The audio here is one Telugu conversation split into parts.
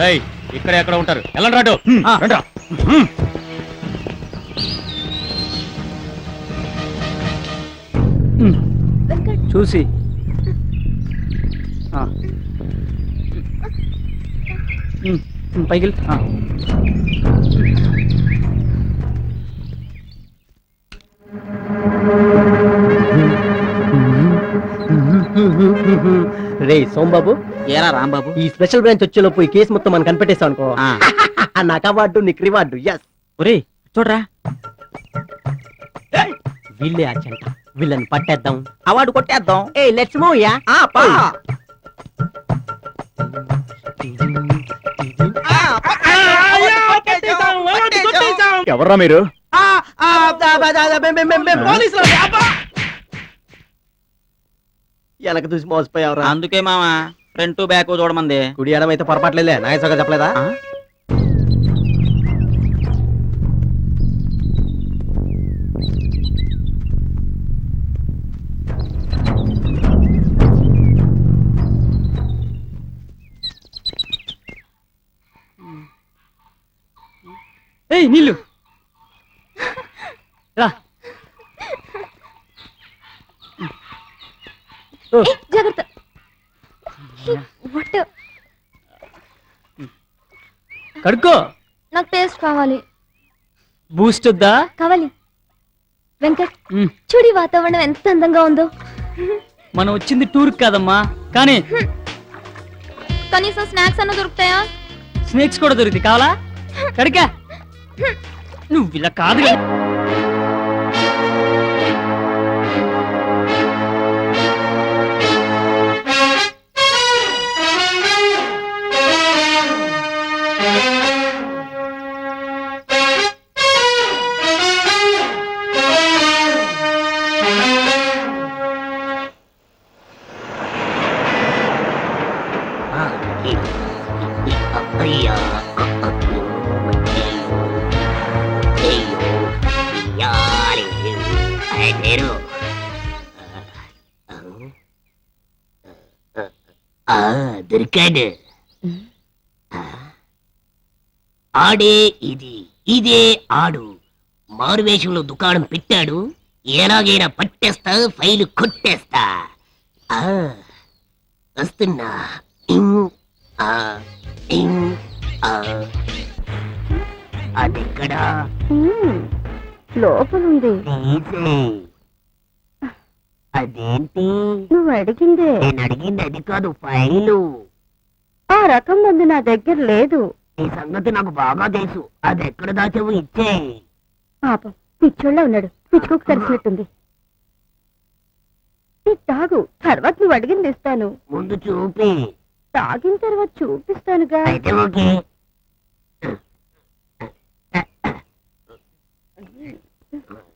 డేయ్ ఇక్కడ ఎక్కడ ఉంటారు. ఉమ్, వెంకట్. చూసి. ఆ. ఉమ్, ఉమ్, పైకి. రే సోంబాబు ఏరా రాంబాబు? ఈ స్పెషల్ బ్రాంచ్ వచ్చేలోపు ఈ కేసు మొత్తం మనం కనిపెట్టేస్తాం అనుకో. ఆ. నాకు అవార్డు నీకు రివార్డు ఎస్ ఒరే చూడరా. వీళ్ళే ఆ చెంట. వీళ్ళని పట్టేద్దాం. అవార్డు కొట్టేద్దాం. ఏ లెట్స్ మూవ్ యా ఆ, పా. ఎవర్రా మీరు? వెనక చూసి మోసపోయావురా. అందుకే మామ. ఫ్రంట్ బ్యాక్ చూడమంది. కుడి ఎడమ అయితే పొరపాట్లేదే నాగేశ్వరగా చెప్పలేదా? ఏయ్ నీళ్ళు రా ఓ, ఏ, జాగ్రత్త వట్ కడుక్కో. నాకు టేస్ట్ కావాలి. బూస్ట్ వద్దా? కావాలి. వెంకట్ ఉమ్, చూడి వాతావరణం ఎంత అందంగా ఉందో. మనం వచ్చింది టూర్ కాదమ్మా. కానీ కనీసం స్నాక్స్ అన్న దొరుకుతాయా? స్నేక్స్ కూడా దొరికింది కావాలా? కడికా నువ్వు ఇలా కాదు కదా. దొరికాడు ఆడే ఇది ఇదే ఆడు. మారువేషంలో దుకాణం పెట్టాడు. ఎలాగైనా పట్టేస్తా ఫైలు కొట్టేస్తా. ఆ వస్తున్నా. అదెక్కడా? లోపల ఉంది తీసే. అదేంటి? నువ్వు అడిగిందే. నేను అడిగింది అది కాదు ఫైలు. ఆ రకం మందు నా దగ్గర లేదు. ఈ సంగతి నాకు బాగా తెలుసు. అది ఎక్కడ దాచావు ఇచ్చే. పాపం పిచ్చోళ్ళ ఉన్నాడు. పిచ్చుకోకు తరిచినట్టుంది ఇది తాగు తర్వాత నువ్వు అడిగింది ఇస్తాను. ముందు చూపి. తాగిన తర్వాత చూపిస్తానుగా. అయితే ఓకే.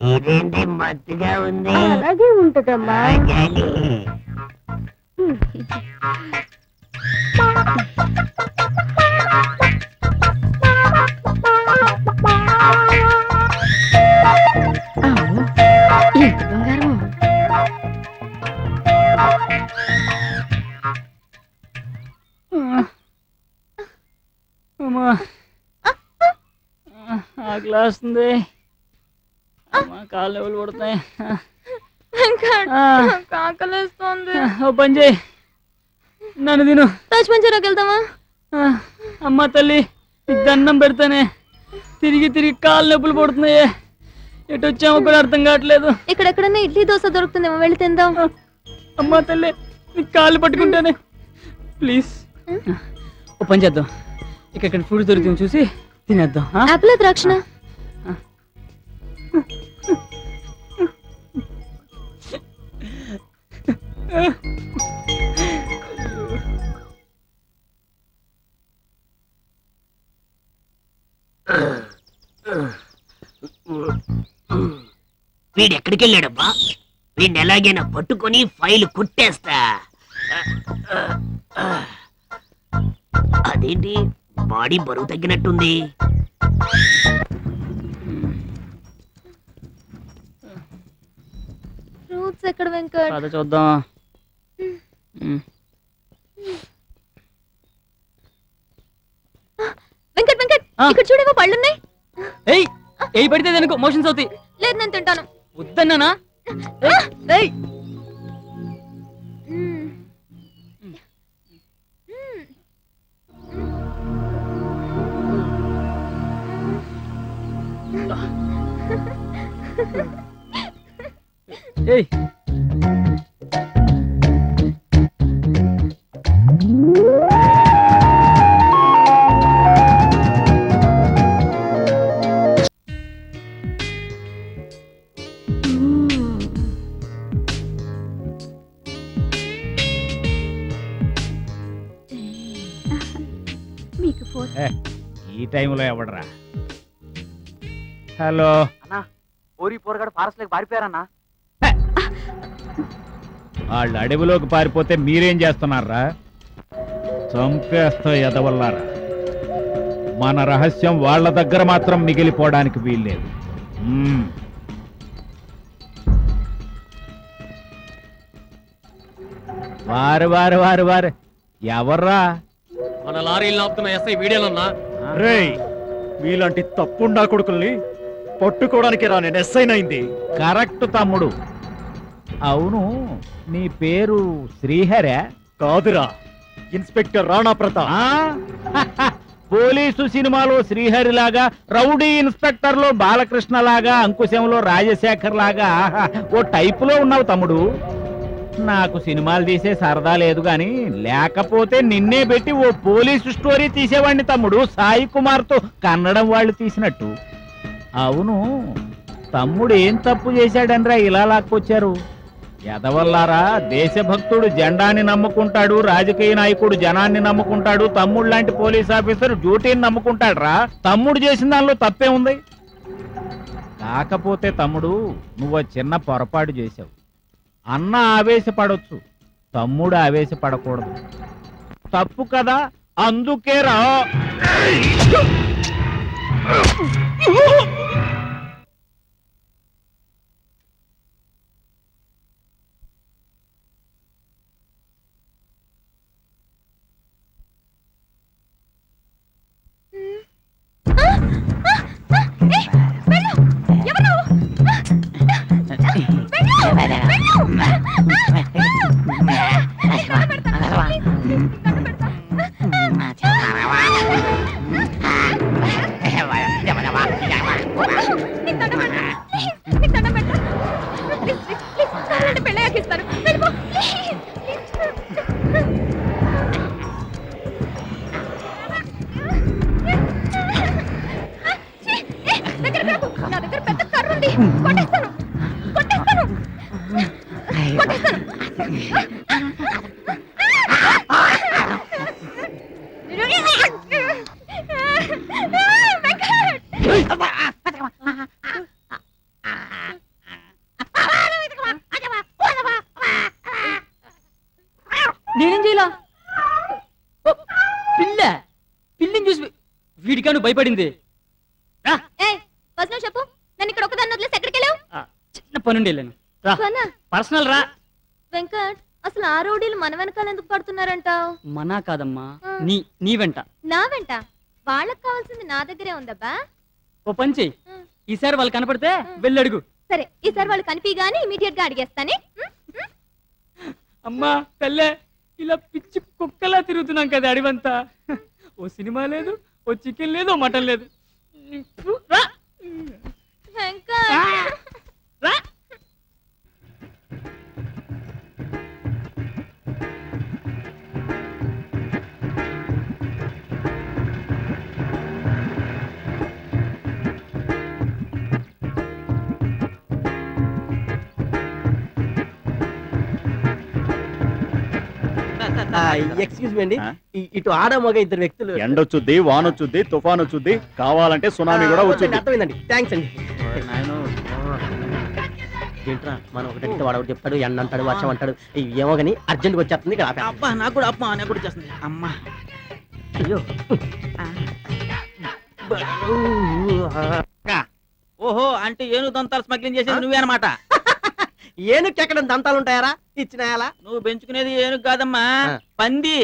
ఇదేంటి మత్తుగా ఉంది అలాగే ఉంటదమ్మా. అవును ఎంత బంగారం అమ్మా ఆకలేస్తుంది కాళ్ళు ఎవరు పడుతున్నాయి ఆ. కాకలేస్తోంది ఓ పని చేయి. నన్ను తిను. తాజ్ పంచరాకి వెళ్దామా? ఆ, అమ్మ తల్లి దండం పెడతానే తిరిగి తిరిగి కాళ్ళు నొప్పులు పడుతున్నాయే. ఎటు వచ్చామో కూడా అర్థం కావట్లేదు. ఇక్కడెక్కడన్నా ఇడ్లీ దోశ దొరుకుతుందేమో వెళ్ళి తిందాం. అమ్మ తల్లి కాళ్ళు పట్టుకుంటానే. ప్లీజ్. ఓ పని చేద్దాం. ఇక్కడ ఫుడ్ దొరుకుతుంది చూసి తినేద్దాం? యాపిల్ ద్రాక్షణ వీడు ఎక్కడికి వెళ్ళాడబ్బా వీడిని ఎలాగైనా పట్టుకొని ఫైల్ కుట్టేస్తా. అదేంటి? బాడీ బరువు తగ్గినట్టుంది. ఫ్రూట్స్ ఎక్కడ వెంకట్? పద చూద్దాం ఉమ్. వెంకట్ వెంకట్ ఆ. ఇక్కడ చూడేవో పళ్ళున్నాయి. ఏయ్ ఏయ్ పడితే దానికి మోషన్స్ అవుతాయి. లేదు నేను తింటాను. వద్దన్నానా? ఏయ్, ఈ టైంలో ఎవడరా? హలో. ఓరి పోరగాడు ఫారెస్ట్ లేక పారిపోయారన్నా. వాళ్ళు అడవిలోకి పారిపోతే మీరేం చేస్తున్నారా? చంపేస్తా ఎదవల్లారా? మన రహస్యం వాళ్ళ దగ్గర మాత్రం మిగిలిపోవడానికి వీల్లేదు. మ్మ్. వారు వారు వారు వారు. ఎవర్రా? మన లారీలు ఆపుతున్న ఎస్ఐ వీడియోలన్నా. రేయ్ మీలాంటి తప్పుండా కొడుకుల్ని పట్టుకోవడానికి రా నేను ఎస్ఐనైంది కరెక్ట్ తమ్ముడు. అవును నీ పేరు శ్రీహరే? కాదురా ఇన్స్పెక్టర్ రాణా ప్రతాప్. ఆ? పోలీసు సినిమాలో శ్రీహరి లాగా రౌడీ ఇన్స్పెక్టర్లో బాలకృష్ణ లాగా అంకుశంలో రాజశేఖర్ లాగా ఓ టైప్లో ఉన్నావు తమ్ముడు. నాకు సినిమాలు తీసే సరదా లేదు గాని లేకపోతే నిన్నే పెట్టి ఓ పోలీసు స్టోరీ తీసేవాడిని తమ్ముడు సాయి కుమార్తో కన్నడం వాళ్ళు తీసినట్టు. అవును తమ్ముడు ఏం తప్పు చేశాడనరా ఇలా లాక్కొచ్చారు? ఎదవల్లారా దేశభక్తుడు జెండాని నమ్ముకుంటాడు రాజకీయ నాయకుడు జనాన్ని నమ్ముకుంటాడు తమ్ముడు లాంటి పోలీస్ ఆఫీసర్ డ్యూటీని నమ్ముకుంటాడురా? తమ్ముడు చేసిన దానిలో తప్పే ఉంది? కాకపోతే తమ్ముడు నువ్వు చిన్న పొరపాటు చేశావు. అన్న ఆవేశపడొచ్చు తమ్ముడు ఆవేశపడకూడదు. తప్పు కదా అందుకే రా. నా దగ్గర పెద్ద కర్ర ఉంది. కొట్టేస్తాను. కొట్టేస్తాను. కొట్టేస్తాను నేనేం చేయలా ఓ, పిల్ల పిల్లిని చూసి వీడికాను భయపడింది రా ఏయ్, ఫస్ట్ నువ్వు చెప్పు నన్ను ఇక్కడ ఒకదాన్ని వదిలేసి ఎక్కడికి వెళ్ళావు ఆ, చిన్న పనుండి వెళ్ళాను. రా? పర్సనల్ రా. వెంకట్ అసలు ఆ రోడీలు మన వెనకాల ఎందుకు పడుతున్నారంటావు మనా కాదమ్మా. ఆ. నీ నీ వెంట. నా వెంట? వాళ్ళకి కావాల్సింది నా దగ్గరే ఉందబ్బా ఓ పని చెయ్యి. ఆ. ఈసారి వాళ్ళు కనపడితే వెళ్ళడుగు. సరే ఈసారి వాళ్ళు కనిపించగానే ఇమీడియట్గా అడిగేస్తానే? అమ్మా తల్లే ఇలా పిచ్చి కుక్కలా తిరుగుతున్నాం కదా అడివంతా. ఓ సినిమా లేదు ఓ చికెన్ లేదు ఓ మటన్ లేదు. ఎక్స్క్యూజ్ మీ అండి. ఇటు ఆడ మగ ఇద్దరు వ్యక్తులు ఎండొచ్చుద్ది వానొచ్చుద్ది తుఫాన్ వచ్చుద్ది కావాలంటే సునామీ కూడా ఆ, వచ్చుద్ది. అర్థమైందండి. థ్యాంక్స్ అండి. ఏంట్రా మనం ఒకటి అడిగితే వాడు ఒకటి చెప్తాడు ఎండ అంటాడు వర్షం అంటాడు ఇవి ఏమో కానీ అర్జెంట్గా వచ్చేస్తుంది ఇక్కడ. అబ్బా నాకు కూడా అబ్బా నాకు కూడా చేస్తుంది అమ్మా. అయ్యో. ఓహో అంటే ఏను దంతాలు స్మగ్లింగ్ చేసేది నువ్వే అనమాట ఏనుక్కి ఎక్కడ దంతాలు ఉంటాయారా ఇచ్చినాయాలా? నువ్వు పెంచుకునేది ఏనుగు కాదమ్మా. పంది.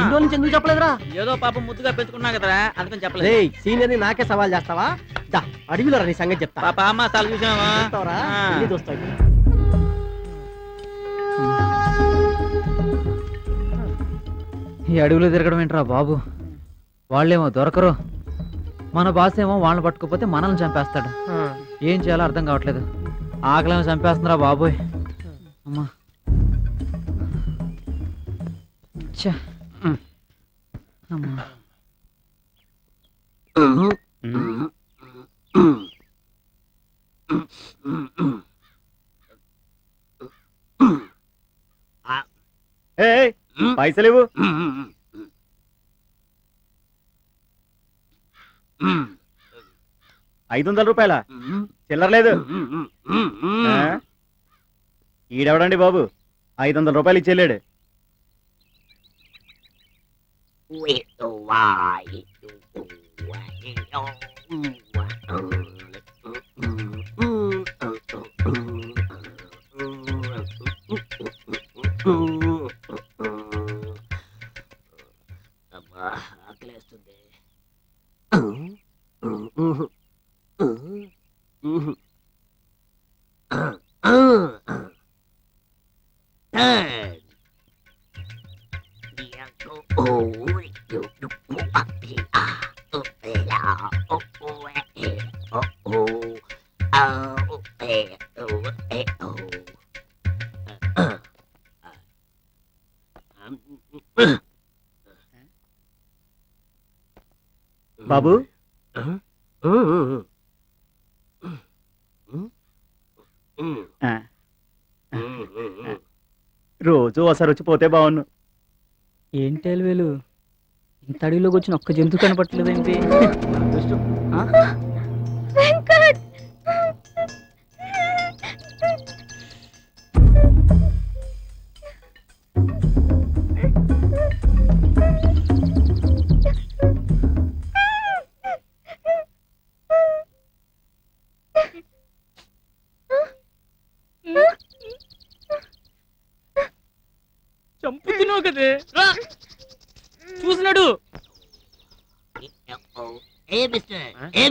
ఇంట్లో నుంచి ఎందుకు చెప్పలేదురా? ఏదో పాపం ముద్దుగా పెంచుకున్నా కదరా అందుకని చెప్పలేదు. సీనియర్ని నాకే సవాల్ చేస్తావా? దా అడవిలో రా నీ సంగతి చెప్తా. పాప అమ్మ సార్లు చూసావా. ఈ అడవిలో తిరగడం ఏంట్రా బాబు? వాళ్ళేమో దొరకరు. మన బాస్ ఏమో వాళ్ళని పట్టుకోపోతే మనల్ని చంపేస్తాడు. ఏం చేయాలో అర్థం కావట్లేదు. ఆకలేమో చంపేస్తుందిరా బాబోయ్. అమ్మా. అమ్మా. ఏ పైసలు ఇవ్వు. ఐదు వందల రూపాయల? చిల్లర లేదు ఆ? ఈడెవడండి బాబు? ఐదు వందల రూపాయలు ఇచ్చేలేడు. అబ్బా రోజు ఒకసారి వచ్చి పోతే బాగున్ను. ఏంటి అలవేలు ఇంత అడవిలోకి వచ్చిన ఒక్క జంతువు కనపట్లేదు ఏంటి వెంకట్!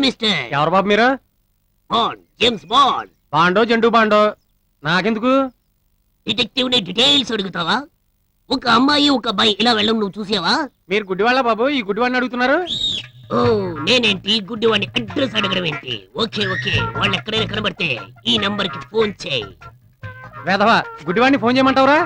మిస్టర్ ఎవరు బాబు మీరు? బాండ్ జేమ్స్ బాండ్ బాండో జండు బాండో. నాకెందుకు? డిటెక్టివ్ని డీటెయిల్స్ అడుగుతావా? ఒక అమ్మాయి ఒక అబ్బాయి ఇలా వెళ్ళం నువ్వు చూసావా? మీరు గుడ్డివాళ్ళ బాబు ఈ గుడ్డివాడిని అడుగుతున్నారు? ఓ నేనేంటి? గుడ్డి వాడిని అడ్రస్ అడగడం ఏంటి? Okay okay. వాళ్ళు ఎక్కడైనా కనబడితే ఈ నంబర్కి ఫోన్ చేయి. వేధవా గుడ్డివాడిని ఫోన్ చేయమంటావురా?